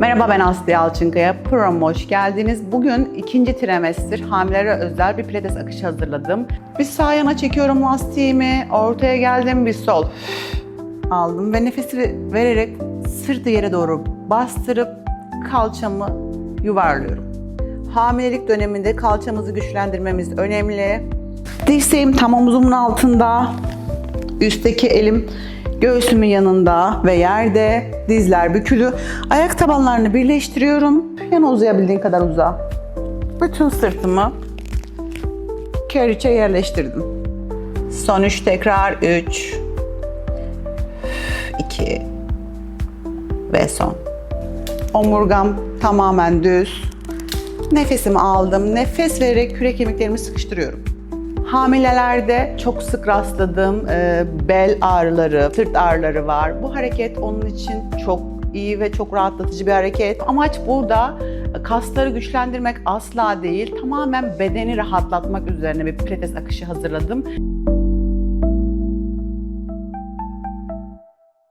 Merhaba ben Aslı Yalçınkaya. Pro'ma hoş geldiniz. Bugün ikinci trimester hamilelere özel bir pilates akışı hazırladım. Bir sağ yana çekiyorum lastiğimi, ortaya geldim bir sol. Aldım ve nefesi vererek sırtı yere doğru bastırıp kalçamı yuvarlıyorum. Hamilelik döneminde kalçamızı güçlendirmemiz önemli. Dirseğim tam omuzumun altında. Üstteki elim göğsümün yanında ve yerde. Dizler bükülü. Ayak tabanlarını birleştiriyorum. Yana uzayabildiğin kadar uza. Bütün sırtımı keriçe yerleştirdim. Son üç tekrar. Üç. iki ve son. Omurgam tamamen düz. Nefesimi aldım. Nefes vererek kürek kemiklerimi sıkıştırıyorum. Hamilelerde çok sık rastladığım e, bel ağrıları, sırt ağrıları var. Bu hareket onun için çok iyi ve çok rahatlatıcı bir hareket. Amaç burada kasları güçlendirmek asla değil, tamamen bedeni rahatlatmak üzerine bir pilates akışı hazırladım.